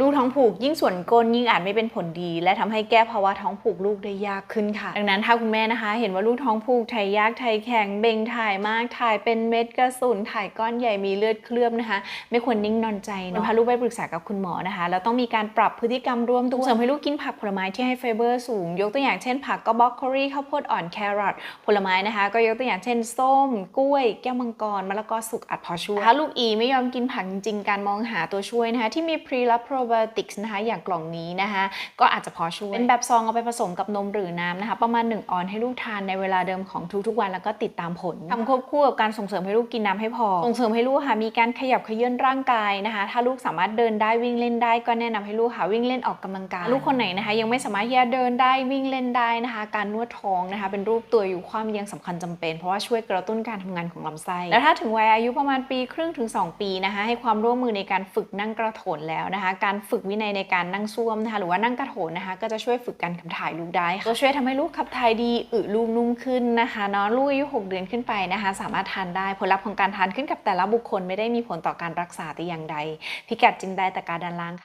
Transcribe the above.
ลูกท้องผูกยิ่งส่วนก้นยิ่งอาจไม่เป็นผลดี และทำให้แก้ภาวะท้องผูกลูกได้ยากขึ้นค่ะ ดังนั้นถ้าคุณแม่นะคะ เห็นว่าลูกท้องผูกถ่ายยากถ่ายแข็งเบ่งถ่ายมากถ่ายเป็นเม็ดกระสุนถ่ายก้อนใหญ่มีเลือดเคลือบนะคะ ไม่ควรนิ่งนอนใจเนอะพาลูกไปปรึกษากับคุณหมอนะคะแล้วต้องมีการปรับพฤติกรรมร่วมตัวเสริมให้ลูกกินผักผลไม้ที่ให้ไฟเบอร์สูง ยกตัวอย่างเช่น ผักก็บรอกโคลีข้าวโพดอ่อนแครอทผลไม้นะคะ ก็ยกตัวอย่างเช่นส้ม กล้วย แก้วมังกรมะละกอสุกอัดพอช่วยถ้าลูกอีไม่ยอมกินผักจริงๆการมองหาตัวช่วยนะคะที่มีพรีและโปรไบโอติกส์นะคะอย่างกล่องนี้นะคะก็อาจจะพอช่วย เป็นแบบซองเอาไปผสมกับนมหรือน้ำนะคะประมาณ 1 ออนให้ลูกทานในเวลาเดิมของทุกๆวันแล้วก็ติดตามผลทำควบคู่กับการส่งเสริมให้ลูกกินน้ำให้พอ ส่งเสริมให้ลูกค่ะมีการขยับเขยื้อนร่างกายนะคะ ถ้าลูกสามารถเดินได้วิ่งเล่นได้ ก็แนะนำให้ลูกค่ะวิ่งเล่นออกกำลังกายลูกคนไหนนะคะ ยังไม่สามารถที่จะเดินได้วิ่งเล่นได้นะคะ การนวดท้องนะคะ เป็นรูปตัวอยู่ความยังสำคัญจำเป็น เพราะว่าช่วยกระตุ้นการทำงานของลำไส้แล้วถ้าถึงวัยอายุประมาณปีครึ่งถึง 2 ปีนะคะ ให้ความร่วมมือในการฝึกนั่งกระโถนแล้วนะคะ การฝึกวินัยในการนั่งซ่วมนะคะหรือว่านั่งกระโถนนะคะก็จะช่วยฝึกการขับถ่ายลูกได้ค่ะช่วยทำให้ลูกขับถ่ายดีอึลูกนุ่มขึ้นนะคะเนาะลูกอายุ6เดือนขึ้นไปนะคะ สามารถทานได้ผลลัพธ์ของการทานขึ้นกับแต่ละบุคคลไม่ได้มีผลต่อการรักษาแต่อย่างใด พิกัดจินได้แต่การด้านล่างค่ะ